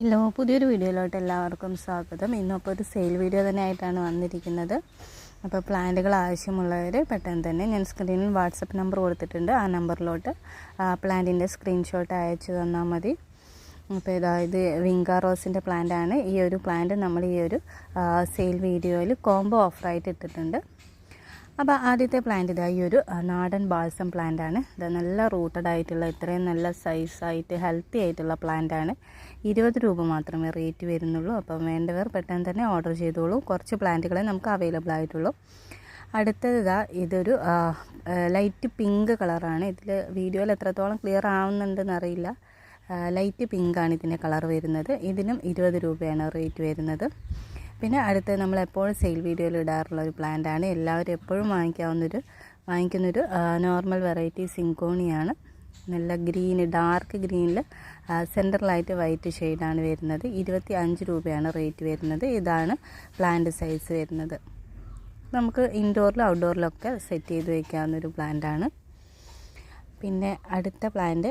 Hello പുതിയൊരു വീഡിയോയിലോട്ട് എല്ലാവർക്കും സ്വാഗതം. ഇന്നപ്പോൾ ഒരു സെയിൽ വീഡിയോ തന്നെ ആയിട്ടാണ് വന്നിരിക്കുന്നത്. അപ്പോൾ പ്ലാന്റുകൾ ആവശ്യമുള്ളവർ പെട്ടെന്ന് തന്നെ ഞാൻ സ്ക്രീനിൽ വാട്സപ്പ് നമ്പർ കൊടുത്തിട്ടുണ്ട്. ആ നമ്പറിലോട്ട് പ്ലാന്റിന്റെ സ്ക്രീൻഷോട്ട് അയച്ചു തന്നാൽ മതി. അപ്പോൾ ഇതാ ഇത് വിങ്ക റോസിന്റെ പ്ലാന്റാണ്. ഈ ഒരു പ്ലാന്റ് നമ്മൾ ഈ ഒരു സെയിൽ വീഡിയോയിൽ കോംബോ ഓഫറായിട്ട് ഇട്ടിട്ടുണ്ട്. അപ്പോൾ ആദ്യത്തെ പ്ലാന്റ് ഇതാ ഈ ഒരു നാടൻ ബാൾസം പ്ലാന്റ് ആണ്. ഇത് നല്ല റൂട്ടഡ് ആയിട്ടുള്ള ഇത്രയും നല്ല സൈസായിട്ട് ഹെൽത്തി ആയിട്ടുള്ള പ്ലാന്റ് ആണ്. ഇരുപത് രൂപ മാത്രമേ റേറ്റ് വരുന്നുള്ളൂ. അപ്പം വേണ്ടവർ പെട്ടെന്ന് തന്നെ ഓർഡർ ചെയ്തോളൂ. കുറച്ച് പ്ലാന്റുകളെ നമുക്ക് അവൈലബിൾ ആയിട്ടുള്ളൂ. അടുത്തത് ഇതാ ഇതൊരു ലൈറ്റ് പിങ്ക് കളറാണ് ഇതിൽ വീഡിയോയിൽ എത്രത്തോളം ക്ലിയർ ആവുന്നുണ്ടെന്ന് അറിയില്ല. ലൈറ്റ് പിങ്കാണ് ഇതിന്റെ കളർ വരുന്നത്. ഇതിനും ഇരുപത് രൂപയാണ് റേറ്റ് വരുന്നത്. പിന്നെ അടുത്ത് നമ്മൾ എപ്പോഴും സെയിൽ വീഡിയോയിൽ ഇടാറുള്ള ഒരു ആണ്. എല്ലാവരും എപ്പോഴും വാങ്ങിക്കാവുന്നൊരു വാങ്ങിക്കുന്നൊരു നോർമൽ വെറൈറ്റി സിങ്കോണിയാണ്. നല്ല ഗ്രീൻ ഡാർക്ക് ഗ്രീനിൽ സെന്ററിലായിട്ട് വൈറ്റ് ഷെയ്ഡാണ് വരുന്നത്. ഇരുപത്തി അഞ്ച് രൂപയാണ് റേറ്റ് വരുന്നത്. ഇതാണ് പ്ലാന്റ് സൈസ് വരുന്നത്. നമുക്ക് ഇൻഡോറിലും ഔട്ട്ഡോറിലൊക്കെ സെറ്റ് ചെയ്ത് വയ്ക്കാവുന്നൊരു പ്ലാന്റാണ് പിന്നെ അടുത്ത പ്ലാന്റ്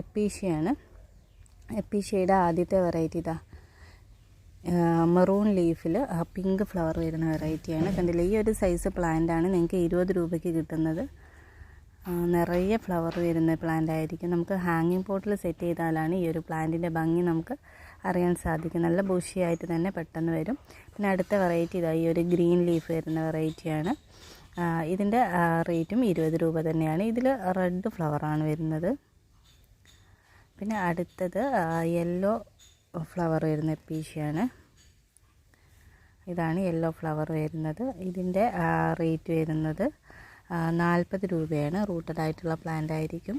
എപ്പീഷ്യയാണ് എപ്പീഷ്യയുടെ ആദ്യത്തെ വെറൈറ്റി ഇതാ. മെറൂൺ ലീഫിൽ പിങ്ക് ഫ്ലവർ വരുന്ന വെറൈറ്റിയാണ് കണ്ടില്ല ഈ ഒരു സൈസ് പ്ലാന്റ് ആണ് നിങ്ങൾക്ക് ഇരുപത് രൂപയ്ക്ക് കിട്ടുന്നത്. നിറയെ ഫ്ലവർ വരുന്ന പ്ലാന്റ് ആയിരിക്കും. നമുക്ക് ഹാങ്ങിങ് പോട്ടിൽ സെറ്റ് ചെയ്താലാണ് ഈ ഒരു പ്ലാന്റിന്റെ ഭംഗി നമുക്ക് അറിയാൻ സാധിക്കും. നല്ല ബുഷിയായിട്ട് തന്നെ പെട്ടെന്ന് വരും. പിന്നെ അടുത്ത വെറൈറ്റി ഇതാ ഈ ഒരു ഗ്രീൻ ലീഫ് വരുന്ന വെറൈറ്റിയാണ് ഇതിന്റെ റേറ്റും ഇരുപത് രൂപ തന്നെയാണ്. ഇതിൽ റെഡ് ഫ്ലവറാണ് വരുന്നത്. പിന്നെ അടുത്തത് യെല്ലോ ഫ്ലവർ വരുന്ന പീശയാണ് ഇതാണ് യെല്ലോ ഫ്ലവർ വരുന്നത്. ഇതിന്റെ റേറ്റ് വരുന്നത് നാൽപ്പത് രൂപയാണ്. റൂട്ടഡ് ആയിട്ടുള്ള പ്ലാന്റ് ആയിരിക്കും.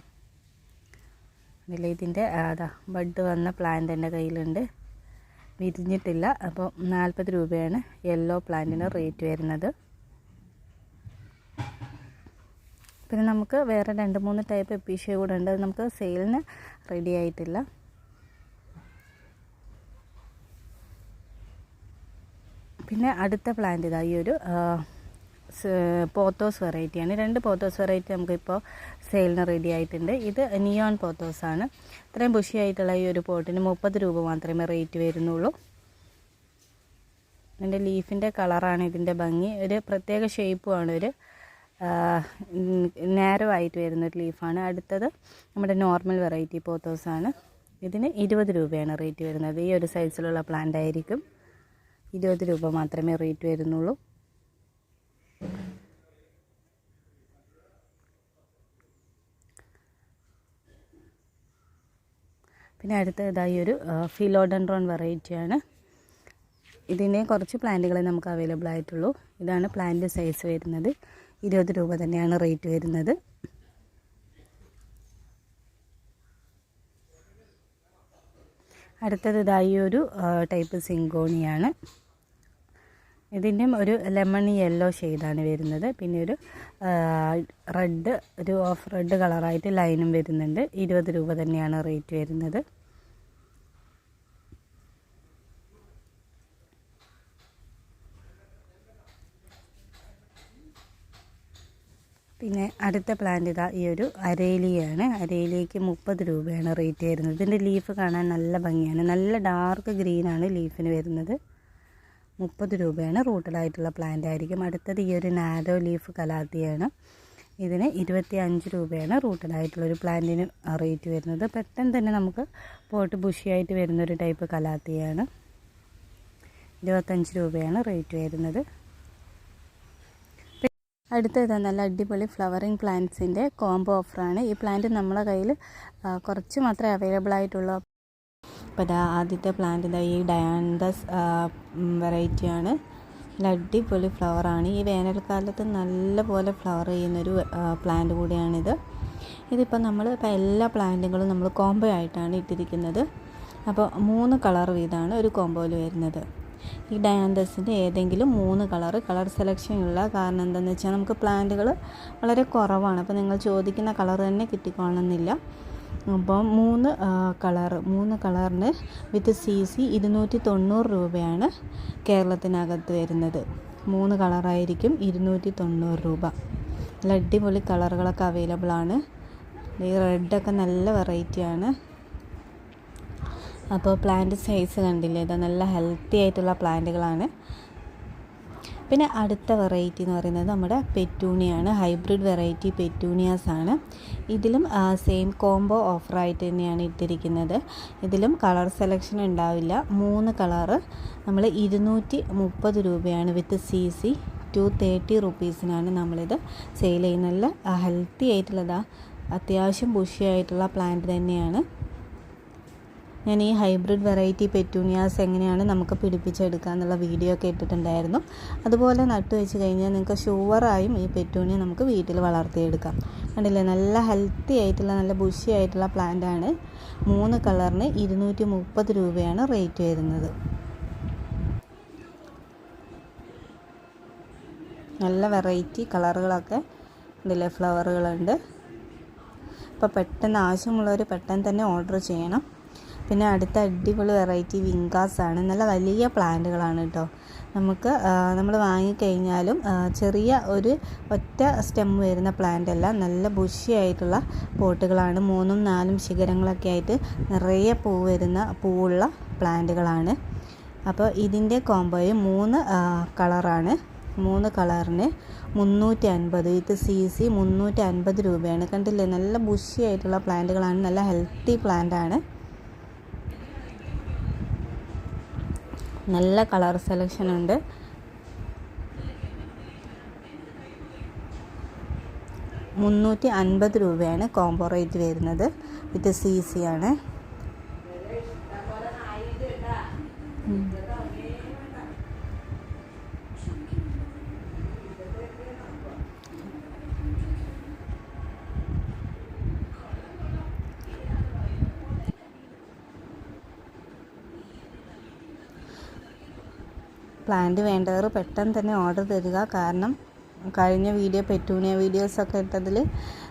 അതിൽ ഇതിന്റെ അതാ ബഡ് വന്ന പ്ലാന്റ് എന്റെ കയ്യിലുണ്ട്. വിരിഞ്ഞിട്ടില്ല. അപ്പോൾ നാൽപ്പത് രൂപയാണ് യെല്ലോ പ്ലാന്റിന് റേറ്റ് വരുന്നത്. പിന്നെ നമുക്ക് വേറെ രണ്ട് മൂന്ന് ടൈപ്പ് എപ്പീഷ്യ കൂടെ ഉണ്ട്. അത് നമുക്ക് സെയിലിന് റെഡി ആയിട്ടില്ല. പിന്നെ അടുത്ത പ്ലാന്റ് ഇതാ ഈ ഒരു പോത്തോസ് വെറൈറ്റിയാണ് രണ്ട് പോത്തോസ് വെറൈറ്റി നമുക്കിപ്പോൾ സെയിലിന് റെഡി ആയിട്ടുണ്ട്. ഇത് നിയോൺ പോത്തോസ് ആണ്. ഇത്രയും ബുഷിയായിട്ടുള്ള ഈ ഒരു പോട്ടിന് മുപ്പത് രൂപ മാത്രമേ റേറ്റ് വരുന്നുള്ളൂ. ഇതിന്റെ ലീഫിന്റെ കളറാണ് ഇതിന്റെ ഭംഗി. ഒരു പ്രത്യേക ഷേപ്പുമാണ് ഒരു നാരോ ആയിട്ട് വരുന്നൊരു ലീഫാണ് അടുത്തത് നമ്മുടെ നോർമൽ വെറൈറ്റി പോത്തോസാണ് ഇതിന് ഇരുപത് രൂപയാണ് റേറ്റ് വരുന്നത്. ഈ ഒരു സൈസിലുള്ള പ്ലാന്റ് ആയിരിക്കും. ഇരുപത് രൂപ മാത്രമേ റേറ്റ് വരുന്നുള്ളൂ. പിന്നെ അടുത്ത ഇതായി ഒരു ഫിലോഡൻഡ്രോൺ വെറൈറ്റിയാണ് ഇതിന്റെ കുറച്ച് പ്ലാന്റുകളെ നമുക്ക് അവൈലബിൾ ആയിട്ടുള്ളൂ. ഇതാണ് പ്ലാന്റ് സൈസ് വരുന്നത്. ഇരുപത് രൂപ തന്നെയാണ് റേറ്റ് വരുന്നത്. അടുത്തത് ഇതായി ഒരു ടൈപ്പ് സിങ്കോണിയാണ്. ഇതിന്റെയും ഒരു ലെമൺ യെല്ലോ ഷെയ്ഡാണ് വരുന്നത്. പിന്നെ ഒരു റെഡ് ഒരു ഓഫ് റെഡ് കളറായിട്ട് ലൈനും വരുന്നുണ്ട്. ഇരുപത് രൂപ തന്നെയാണ് റേറ്റ് വരുന്നത്. പിന്നെ അടുത്ത പ്ലാന്റ് ഇതാ ഈ ഒരു അരേലിയാണ്. അരേലിക്ക് മുപ്പത് രൂപയാണ് റേറ്റ് വരുന്നത്. ഇതിന്റെ ലീഫ് കാണാൻ നല്ല ഭംഗിയാണ്. നല്ല ഡാർക്ക് ഗ്രീനാണ് ലീഫിന് വരുന്നത്. മുപ്പത് രൂപയാണ് റൂട്ടഡായിട്ടുള്ള പ്ലാന്റ് ആയിരിക്കും. അടുത്തത് ഈ ഒരു നാരോ ലീഫ് കലാത്തിയാണ്. ഇതിന് ഇരുപത്തി അഞ്ച് രൂപയാണ് റൂട്ടഡായിട്ടുള്ളൊരു പ്ലാന്റിന് റേറ്റ് വരുന്നത്. പെട്ടെന്ന് തന്നെ നമുക്ക് പോട്ട് ബുഷിയായിട്ട് വരുന്നൊരു ടൈപ്പ് കലാത്തിയാണ്. ഇരുപത്തഞ്ച് രൂപയാണ് റേറ്റ് വരുന്നത്. അടുത്തത് നല്ല അടിപൊളി ഫ്ലവറിങ് പ്ലാന്റ്സിന്റെ കോംബോ ഓഫറാണ് ഈ പ്ലാന്റ് നമ്മളെ കയ്യിൽ കുറച്ച് മാത്രമേ അവൈലബിൾ ആയിട്ടുള്ളൂ. അപ്പോൾ ഇതാ ആദ്യത്തെ പ്ലാന്റ് ഇതാ ഈ ഡയാൻഡസ് വെറൈറ്റിയാണ് നല്ല അടിപൊളി ഫ്ലവറാണ് ഈ വേനൽക്കാലത്ത് നല്ലപോലെ ഫ്ലവർ ചെയ്യുന്നൊരു പ്ലാന്റ് കൂടിയാണിത്. ഇതിപ്പോൾ നമ്മൾ ഇപ്പോൾ എല്ലാ പ്ലാന്റുകളും നമ്മൾ കോംബോ ആയിട്ടാണ് ഇട്ടിരിക്കുന്നത്. അപ്പോൾ മൂന്ന് കളർ വീതമാണ് ഒരു കോംബോയിൽ വരുന്നത്. ഈ ഡയാന്തസിന്റെ ഏതെങ്കിലും മൂന്ന് കളർ കളർ സെലക്ഷൻ ഉള്ള കാരണം എന്താണെന്ന് വെച്ചാൽ നമുക്ക് പ്ലാന്റുകൾ വളരെ കുറവാണ്. അപ്പോൾ നിങ്ങൾ ചോദിക്കുന്ന കളർ തന്നെ കിട്ടിക്കൊള്ളണമെന്നില്ല അപ്പോൾ മൂന്ന് കളർ മൂന്ന് കളറിന് വിത്ത് സി സി ഇരുന്നൂറ്റി തൊണ്ണൂറ് രൂപയാണ് കേരളത്തിനകത്ത് വരുന്നത്. മൂന്ന് കളറായിരിക്കും ഇരുന്നൂറ്റി തൊണ്ണൂറ് രൂപ. നല്ല അടിപൊളി കളറുകളൊക്കെ അവൈലബിൾ ആണ്. ഈ റെഡൊക്കെ നല്ല വെറൈറ്റിയാണ് അപ്പോൾ പ്ലാന്റ് സൈസ് കണ്ടില്ലേ? ഇത് നല്ല ഹെൽത്തി ആയിട്ടുള്ള പ്ലാന്റുകളാണ് പിന്നെ അടുത്ത വെറൈറ്റി എന്ന് പറയുന്നത് നമ്മുടെ പെറ്റൂണിയാണ്. ഹൈബ്രിഡ് വെറൈറ്റി പെറ്റൂണിയാസ് ആണ്. ഇതിലും സെയിം കോംബോ ഓഫറായിട്ട് തന്നെയാണ് ഇട്ടിരിക്കുന്നത്. ഇതിലും കളർ സെലക്ഷൻ ഉണ്ടാവില്ല. മൂന്ന് കളറ് നമ്മൾ ഇരുന്നൂറ്റി മുപ്പത് രൂപയാണ് with C C two thirty റുപ്പീസിനാണ് നമ്മളിത് സെയിൽ ചെയ്യുന്നത്. നല്ല ഹെൽത്തി ആയിട്ടുള്ളതാണ് അത്യാവശ്യം ബുഷിയായിട്ടുള്ള പ്ലാന്റ് തന്നെയാണ്. ഞാൻ ഈ ഹൈബ്രിഡ് വെറൈറ്റി പെറ്റൂണിയാസ് എങ്ങനെയാണ് നമുക്ക് പിടിപ്പിച്ചെടുക്കുക എന്നുള്ള വീഡിയോ ഒക്കെ ഇട്ടിട്ടുണ്ടായിരുന്നു. അതുപോലെ നട്ടു വെച്ച് കഴിഞ്ഞാൽ നിങ്ങൾക്ക് ഷുവറായും ഈ പെറ്റൂണിയ നമുക്ക് വീട്ടിൽ വളർത്തിയെടുക്കാം. കണ്ടില്ലേ? നല്ല ഹെൽത്തി ആയിട്ടുള്ള നല്ല ബുഷി ആയിട്ടുള്ള പ്ലാന്റ് ആണ്. മൂന്ന് കളറിന് ഇരുന്നൂറ്റി മുപ്പത് രൂപയാണ് റേറ്റ് വരുന്നത്. നല്ല വെറൈറ്റി കളറുകളൊക്കെ ഇതിലെ ഫ്ലവറുകളുണ്ട് അപ്പോൾ പെട്ടെന്ന് ആവശ്യമുള്ളവർ പെട്ടെന്ന് തന്നെ ഓർഡർ ചെയ്യണം. പിന്നെ അടുത്ത അടിപൊളി വെറൈറ്റി വിങ്കാസ് ആണ് നല്ല വലിയ പ്ലാന്റുകളാണ് കേട്ടോ നമുക്ക് നമ്മൾ വാങ്ങിക്കഴിഞ്ഞാലും ചെറിയ ഒരു ഒറ്റ സ്റ്റെം വരുന്ന പ്ലാന്റ് അല്ല നല്ല ബുഷിയായിട്ടുള്ള പോട്ടുകളാണ്. മൂന്നും നാലും ശിഖരങ്ങളൊക്കെ ആയിട്ട് നിറയെ പൂ വരുന്ന പൂവുള്ള പ്ലാന്റുകളാണ്. അപ്പോൾ ഇതിന്റെ കോംബോയും മൂന്ന് കളറാണ്. മൂന്ന് കളറിന് മുന്നൂറ്റി അൻപത് ഇത് സി സി മുന്നൂറ്റി അൻപത് രൂപയാണ്. കണ്ടില്ലേ? നല്ല ബുഷിയായിട്ടുള്ള പ്ലാന്റുകളാണ്. നല്ല ഹെൽത്തി പ്ലാന്റ് നല്ല കളർ സെലക്ഷൻ ഉണ്ട്. മുന്നൂറ്റി അൻപത് രൂപയാണ് കോംബോ റേറ്റ് വരുന്നത്. വിത്ത് സി സി ആണ്. പ്ലാന്റ് വേണ്ടവർ പെട്ടെന്ന് തന്നെ ഓർഡർ തരിക. കാരണം കഴിഞ്ഞ വീഡിയോ പെറ്റൂണിയ വീഡിയോസൊക്കെ ഇട്ടതിൽ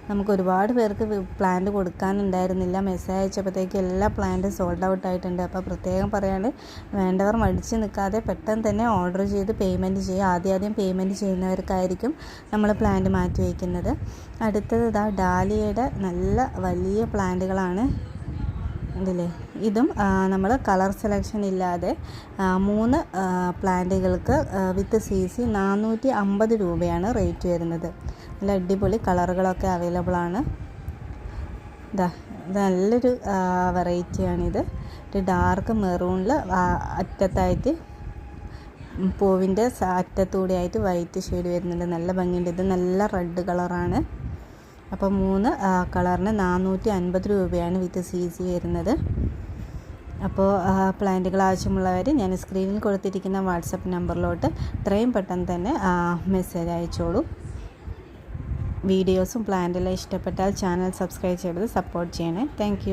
നമുക്ക് ഒരുപാട് പേർക്ക് പ്ലാന്റ് കൊടുക്കാനുണ്ടായിരുന്നില്ല. മെസ്സേജ് അയച്ചപ്പോഴത്തേക്ക് എല്ലാ പ്ലാന്റും സോൾഡ് ഔട്ട് ആയിട്ടുണ്ട്. അപ്പോൾ പ്രത്യേകം പറയാണ്ട് വേണ്ടവർ മടിച്ച് നിൽക്കാതെ പെട്ടെന്ന് തന്നെ ഓർഡർ ചെയ്ത് പേയ്മെന്റ് ചെയ്യുക. ആദ്യം ആദ്യം പേയ്മെന്റ് ചെയ്യുന്നവർക്കായിരിക്കും നമ്മൾ പ്ലാന്റ് മാറ്റി വയ്ക്കുന്നത്. അടുത്തത് ഇതാ ഡാലിയയുടെ നല്ല വലിയ പ്ലാന്റുകളാണ് ഇതില്ലേ ഇതും നമ്മൾ കളർ സെലക്ഷൻ ഇല്ലാതെ മൂന്ന് പ്ലാന്റുകൾക്ക് വിത്ത് സി സി നാനൂറ്റി അമ്പത് രൂപയാണ് റേറ്റ് വരുന്നത്. നല്ല അടിപൊളി കളറുകളൊക്കെ അവൈലബിൾ ആണ്. ഇതാ നല്ലൊരു വെറൈറ്റിയാണിത്. ഒരു ഡാർക്ക് മെറൂണിൽ അറ്റത്തായിട്ട് പൂവിന്റെ അറ്റത്തൂടെ ആയിട്ട് വൈറ്റ് ഷെയ്ഡ് വരുന്നുണ്ട്. നല്ല ഭംഗിയുണ്ട്. ഇത് നല്ല റെഡ് കളറാണ്. അപ്പോൾ മൂന്ന് കളറിന് നാനൂറ്റി അൻപത് രൂപയാണ് വിത്ത് സി സി വരുന്നത് അപ്പോൾ പ്ലാന്റുകൾ ആവശ്യമുള്ളവർ ഞാൻ സ്ക്രീനിൽ കൊടുത്തിരിക്കുന്ന വാട്സപ്പ് നമ്പറിലോട്ട് ഇത്രയും പെട്ടെന്ന് തന്നെ മെസ്സേജ് അയച്ചോളൂ. വീഡിയോസും പ്ലാന്റെല്ലാം ഇഷ്ടപ്പെട്ടാൽ ചാനൽ സബ്സ്ക്രൈബ് ചെയ്ത് സപ്പോർട്ട് ചെയ്യണേ. താങ്ക്